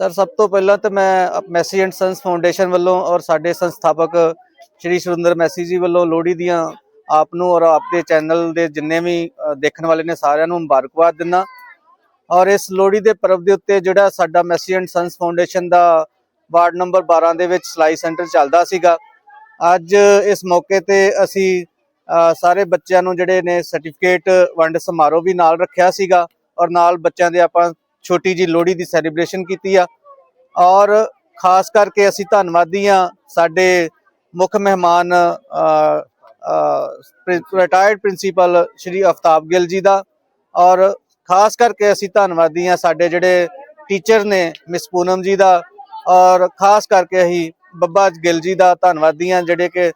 Sir, ਸਭ ਤੋਂ ਪਹਿਲਾਂ ਤਾਂ ਮੈਂ ਮੈਸੀ ਐਂਡ ਸੰਸ ਫਾਊਂਡੇਸ਼ਨ ਵੱਲੋਂ ਔਰ ਸਾਡੇ ਸੰਸਥਾਪਕ ਸ਼੍ਰੀ ਸੁਰਿੰਦਰ ਮੈਸੀ ਜੀ ਵੱਲੋਂ ਲੋਹੜੀ ਦੀਆਂ ਆਪ ਨੂੰ ਔਰ ਆਪਦੇ ਚੈਨਲ ਦੇ ਜਿੰਨੇ ਵੀ ਦੇਖਣ ਵਾਲੇ ਨੇ ਸਾਰਿਆਂ ਨੂੰ ਮੁਬਾਰਕਬਾਦ ਦਿੰਦਾ। ਔਰ ਇਸ ਲੋਹੜੀ ਦੇ ਪਰਵ ਦੇ ਉੱਤੇ ਜਿਹੜਾ ਸਾਡਾ ਮੈਸੀ ਐਂਡ ਸੰਸ ਫਾਊਂਡੇਸ਼ਨ ਦਾ ਵਾਰਡ ਨੰਬਰ 12 ਦੇ ਵਿੱਚ ਸਲਾਈ ਸੈਂਟਰ ਚੱਲਦਾ ਸੀਗਾ। ਅੱਜ ਇਸ ਮੌਕੇ ਤੇ ਅਸੀਂ ਸਾਰੇ ਬੱਚਿਆਂ ਨੂੰ ਜਿਹੜੇ ਨੇ ਸਰਟੀਫਿਕੇਟ ਵੰਡ ਸਮਾਰੋਹ ਵੀ ਨਾਲ ਰੱਖਿਆ ਸੀਗਾ। ਔਰ ਨਾਲ ਬੱਚਿਆਂ ਦੇ ਆਪਾਂ ਛੋਟੀ ਜੀ ਲੋਹੜੀ ਦੀ ਸੈਲੀਬ੍ਰੇਸ਼ਨ ਕੀਤੀ ਆ। ਔਰ ਖਾਸ ਕਰਕੇ ਅਸੀਂ ਧੰਨਵਾਦੀ ਆ ਸਾਡੇ ਮੁੱਖ ਮਹਿਮਾਨ ਰਿਟਾਇਰਡ ਪ੍ਰਿੰਸੀਪਲ ਸ਼੍ਰੀ ਅਫਤਾਬ ਗਿੱਲ ਜੀ ਦਾ। ਔਰ ਖਾਸ ਕਰਕੇ ਅਸੀਂ ਧੰਨਵਾਦੀ ਆ ਸਾਡੇ ਜਿਹੜੇ ਟੀਚਰ ਨੇ ਮਿਸ ਪੂਨਮ ਜੀ ਦਾ। ਔਰ ਖਾਸ ਕਰਕੇ ਅਸੀਂ ਬੱਬਾ ਗਿੱਲ ਜੀ ਦਾ ਧੰਨਵਾਦੀ ਆ ਜਿਹੜੇ ਕਿ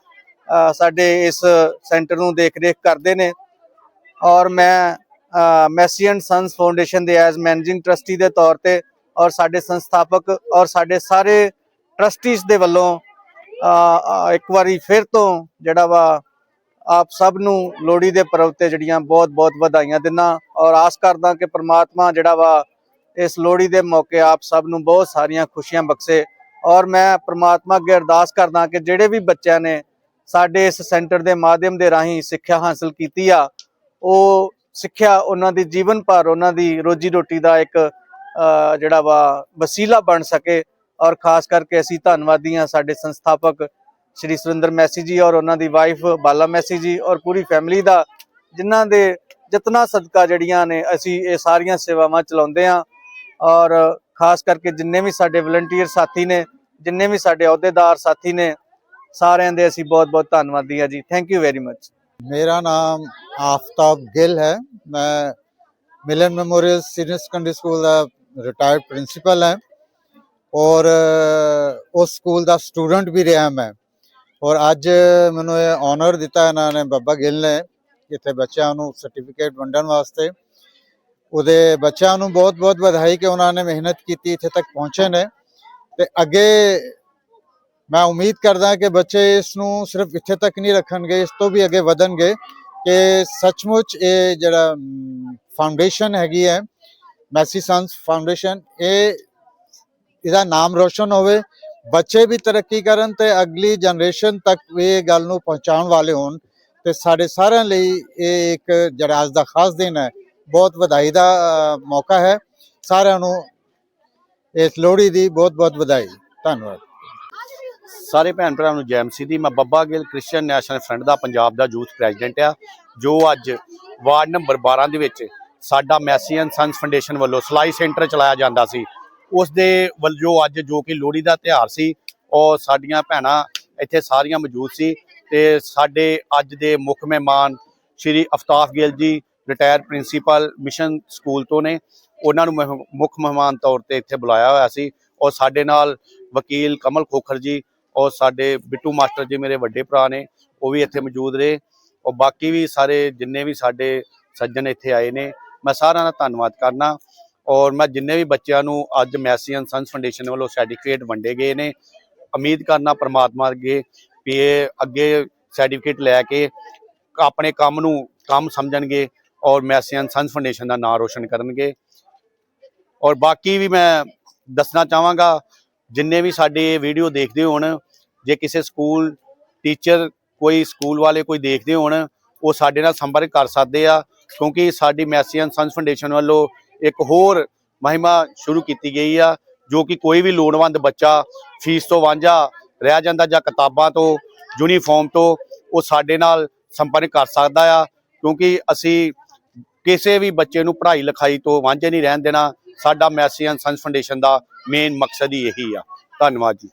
ਸਾਡੇ ਇਸ ਸੈਂਟਰ ਨੂੰ ਦੇਖ ਰੇਖ ਕਰਦੇ ਨੇ। ਔਰ ਮੈਂ ਮੈਸੀ ਐਂਡ ਸੰਸ ਫਾਊਂਡੇਸ਼ਨ ਦੇ ਐਜ਼ ਮੈਨੇਜਿੰਗ ਟਰਸਟੀ ਦੇ ਤੌਰ ਤੇ ਔਰ ਸਾਡੇ ਸੰਸਥਾਪਕ ਔਰ ਸਾਡੇ ਸਾਰੇ ਟਰਸਟੀਜ਼ ਦੇ ਵੱਲੋਂ ਇੱਕ ਵਾਰੀ ਫਿਰ ਤੋਂ ਜਿਹੜਾ ਵਾ ਆਪ ਸਭ ਨੂੰ ਲੋਹੜੀ ਦੇ ਪਰਵ ਤੇ ਜਿਹੜੀਆਂ ਬਹੁਤ ਬਹੁਤ ਵਧਾਈਆਂ ਦਿੰਦਾ ਔਰ ਆਸ ਕਰਦਾ ਕਿ ਪ੍ਰਮਾਤਮਾ ਜਿਹੜਾ ਵਾ ਇਸ ਲੋਹੜੀ ਦੇ ਮੌਕੇ ਆਪ ਸਭ ਨੂੰ ਬਹੁਤ ਸਾਰੀਆਂ ਖੁਸ਼ੀਆਂ ਬਖਸ਼ੇ ਔਰ ਮੈਂ ਪ੍ਰਮਾਤਮਾ ਅੱਗੇ ਅਰਦਾਸ ਕਰਦਾ ਕਿ ਜਿਹੜੇ ਵੀ ਬੱਚਿਆਂ ਨੇ ਸਾਡੇ ਇਸ ਸੈਂਟਰ ਦੇ ਮਾਧਿਅਮ ਦੇ ਰਾਹੀਂ ਸਿੱਖਿਆ ਹਾਸਲ ਕੀਤੀ ਆ, ਉਹ ਸਿੱਖਿਆ ਉਹਨਾਂ ਦੀ, ਜੀਵਨ ਭਰ ਉਹਨਾਂ ਦੀ ਰੋਜੀ ਰੋਟੀ ਦਾ ਇੱਕ ਜਿਹੜਾ ਵਾ ਵਸੀਲਾ ਬਣ ਸਕੇ। ਔਰ ਖਾਸ ਕਰਕੇ ਅਸੀਂ ਧੰਨਵਾਦੀ ਹਾਂ ਸਾਡੇ ਸੰਸਥਾਪਕ ਸ਼੍ਰੀ ਸੁਰਿੰਦਰ ਮੈਸੀ ਜੀ ਔਰ ਉਹਨਾਂ ਦੀ ਵਾਈਫ ਬਾਲਾ ਮੈਸੀ ਜੀ ਔਰ ਪੂਰੀ ਫੈਮਿਲੀ ਦਾ, ਜਿਨ੍ਹਾਂ ਦੇ ਜਿਤਨਾ ਸਦਕਾ ਜੜੀਆਂ ਨੇ ਅਸੀਂ ਇਹ ਸਾਰੀਆਂ ਸੇਵਾਵਾਂ ਚਲਾਉਂਦੇ ਹਾਂ ਔਰ ਖਾਸ ਕਰਕੇ ਜਿੰਨੇ ਵੀ ਸਾਡੇ ਵਲੰਟੀਅਰ ਸਾਥੀ ਨੇ, ਜਿੰਨੇ ਵੀ ਸਾਡੇ ਅਹੁਦੇਦਾਰ ਸਾਥੀ ਨੇ, ਸਾਰਿਆਂ ਦੇ ਅਸੀਂ ਬਹੁਤ-ਬਹੁਤ ਧੰਨਵਾਦੀ ਆ ਜੀ। ਥੈਂਕ ਯੂ ਵੈਰੀ ਮੱਚ ਮੇਰਾ ਨਾਮ आफ्ताब गिल है मैं Milan Memorial Senior Secondary School ਦਾ ਰਿਟਾਇਰਡ ਪ੍ਰਿੰਸੀਪਲ ਹੈ ਔਰ ਅ, ਉਸ ਸਕੂਲ ਦਾ ਸਟੂਡੈਂਟ ਵੀ ਰਿਹਾ ਮੈਂ ਔਰ ਅੱਜ ਮੈਨੂੰ ਇਹ ਆਨਰ ਦਿੱਤਾ ਇਹਨਾਂ ਨੇ ਬੱਬਾ ਗਿੱਲ ਨੇ ਇੱਥੇ ਬੱਚਿਆਂ ਨੂੰ ਸਰਟੀਫਿਕੇਟ ਵੰਡਣ ਵਾਸਤੇ ਉਹਦੇ ਬੱਚਿਆਂ ਨੂੰ ਬਹੁਤ-ਬਹੁਤ ਵਧਾਈ ਕਿ ਉਹਨਾਂ ਨੇ ਮਿਹਨਤ ਕੀਤੀ ਇੱਥੇ ਤੱਕ ਪਹੁੰਚੇ ਨੇ ਤੇ ਅੱਗੇ ਮੈਂ ਉਮੀਦ ਕਰਦਾ ਕਿ ਬੱਚੇ ਇਸ ਨੂੰ ਸਿਰਫ ਇੱਥੇ ਤੱਕ ਨਹੀਂ ਰੱਖਣਗੇ ਇਸ ਤੋਂ ਵੀ ਅੱਗੇ ਵਧਣਗੇ ਕਿ ਸੱਚਮੁੱਚ ਇਹ ਜਿਹੜਾ ਫਾਊਂਡੇਸ਼ਨ ਹੈਗੀ ਹੈ, ਮੈਸੀ ਸੰਸ ਫਾਊਂਡੇਸ਼ਨ ਇਹ, ਇਹਦਾ ਨਾਮ ਰੋਸ਼ਨ ਹੋਵੇ, ਬੱਚੇ ਵੀ ਤਰੱਕੀ ਕਰਨ ਤੇ ਅਗਲੀ ਜਨਰੇਸ਼ਨ ਤੱਕ ਇਹ ਗੱਲ ਨੂੰ ਪਹੁੰਚਾਉਣ ਵਾਲੇ ਹੋਣ ਤੇ ਸਾਡੇ ਸਾਰਿਆਂ ਲਈ ਇਹ ਇੱਕ ਜਿਹੜਾ ਅੱਜ ਦਾ ਖਾਸ ਦਿਨ ਹੈ। ਬਹੁਤ ਵਧਾਈ ਦਾ ਮੌਕਾ ਹੈ। ਸਾਰਿਆਂ ਨੂੰ ਇਸ ਲੋਹੜੀ ਦੀ ਬਹੁਤ ਬਹੁਤ ਵਧਾਈ। ਧੰਨਵਾਦ। ਸਾਰੇ ਭੈਣ ਭਰਾਵਾਂ ਨੂੰ ਜੈ ਮਸੀਹ ਦੀ, ਮੈਂ Babba Gill, Christian national front ਦਾ ਪੰਜਾਬ ਦਾ ਯੂਥ ਪ੍ਰੈਜ਼ੀਡੈਂਟ ਆ, ਜੋ ਅੱਜ ਵਾਰਡ ਨੰਬਰ 12 ਦੇ ਵਿੱਚ ਸਾਡਾ ਮੈਸੀਅਨ ਸੰਸ ਫਾਊਂਡੇਸ਼ਨ ਵੱਲੋਂ ਸਲਾਈ ਸੈਂਟਰ ਚਲਾਇਆ ਜਾਂਦਾ ਸੀ। ਉਸ ਦੇ ਵੱਲੋਂ ਅੱਜ ਜੋ ਕਿ ਲੋਹੜੀ ਦਾ ਤਿਉਹਾਰ ਸੀ, ਉਹ ਸਾਡੀਆਂ ਭੈਣਾਂ ਇੱਥੇ ਸਾਰੀਆਂ ਮੌਜੂਦ ਸੀ ਤੇ ਸਾਡੇ ਅੱਜ ਦੇ ਮੁੱਖ ਮਹਿਮਾਨ ਸ਼੍ਰੀ ਅਫਤਾਫ Gill ji retire principal mission school ਤੋਂ ਨੇ। ਉਹਨਾਂ ਨੂੰ ਮਹਿ- ਮੁੱਖ ਮਹਿਮਾਨ ਤੌਰ ਤੇ ਇੱਥੇ ਬੁਲਾਇਆ ਹੋਇਆ ਸੀ। ਔਰ ਸਾਡੇ ਨਾਲ ਵਕੀਲ ਕਮਲ ਖੋਖਰ ਜੀ ਔਰ ਸਾਡੇ ਬਿੱਟੂ ਮਾਸਟਰ ਜੀ ਮੇਰੇ ਵੱਡੇ ਭਰਾ ਨੇ, ਉਹ ਵੀ ਇੱਥੇ ਮੌਜੂਦ ਰਹੇ। ਔਰ ਬਾਕੀ ਵੀ ਸਾਰੇ ਜਿੰਨੇ ਵੀ ਸਾਡੇ ਸੱਜਣ ਇੱਥੇ ਆਏ ਨੇ, ਮੈਂ ਸਾਰਿਆਂ ਦਾ ਧੰਨਵਾਦ ਕਰਨਾ। ਔਰ ਮੈਂ ਜਿੰਨੇ ਵੀ ਬੱਚਿਆਂ ਨੂੰ ਅੱਜ ਮੈਸੀਅਨ ਸੰਸ ਫਾਊਂਡੇਸ਼ਨ ਵੱਲੋਂ ਸਰਟੀਫਿਕੇਟ ਵੰਡੇ ਗਏ ਨੇ, ਉਮੀਦ ਕਰਨਾ ਪ੍ਰਮਾਤਮਾ ਅੱਗੇ ਵੀ ਇਹ ਅੱਗੇ ਸਰਟੀਫਿਕੇਟ ਲੈ ਕੇ ਆਪਣੇ ਕੰਮ ਨੂੰ ਕੰਮ ਸਮਝਣਗੇ ਔਰ ਮੈਸੀਅਨ ਸੰਸ ਫਾਊਂਡੇਸ਼ਨ ਦਾ ਨਾਮ ਰੋਸ਼ਨ ਕਰਨਗੇ। ਔਰ ਬਾਕੀ ਵੀ ਮੈਂ ਦੱਸਣਾ ਚਾਹਾਂਗਾ ਜਿੰਨੇ ਵੀ ਸਾਡੇ ਵੀਡੀਓ ਦੇਖਦੇ ਹੋਣ, ਜੇ ਕਿਸੇ ਸਕੂਲ ਟੀਚਰ ਕੋਈ ਸਕੂਲ ਵਾਲੇ ਕੋਈ ਦੇਖਦੇ ਹੋਣ, ਉਹ ਸਾਡੇ ਨਾਲ ਸੰਪਰਕ ਕਰ ਸਕਦੇ ਆ, ਕਿਉਂਕਿ ਸਾਡੀ ਮੈਸੀਅਨ ਸੰਸ ਫਾਊਂਡੇਸ਼ਨ ਵੱਲੋਂ ਇੱਕ ਹੋਰ ਮਹਿਮਾ ਸ਼ੁਰੂ ਕੀਤੀ ਗਈ ਆ, ਜੋ ਕਿ ਕੋਈ ਵੀ ਲੋੜਵੰਦ ਬੱਚਾ ਫੀਸ ਤੋਂ ਵਾਂਝਾ ਰਹਿ ਜਾਂਦਾ ਜਾਂ ਕਿਤਾਬਾਂ ਤੋਂ ਯੂਨੀਫਾਰਮ ਤੋਂ, ਉਹ ਸਾਡੇ ਨਾਲ ਸੰਪਰਕ ਕਰ ਸਕਦਾ ਆ, ਕਿਉਂਕਿ ਅਸੀਂ ਕਿਸੇ ਵੀ ਬੱਚੇ ਨੂੰ ਪੜ੍ਹਾਈ ਲਿਖਾਈ ਤੋਂ ਵਾਂਝੇ ਨਹੀਂ ਰਹਿਣ ਦੇਣਾ ਸਾਡਾ ਮੈਸੀਅਨ ਸੰਸ ਫਾਊਂਡੇਸ਼ਨ ਦਾ ਮੇਨ ਮਕਸਦ ਹੀ ਇਹੀ ਆ। ਧੰਨਵਾਦ ਜੀ।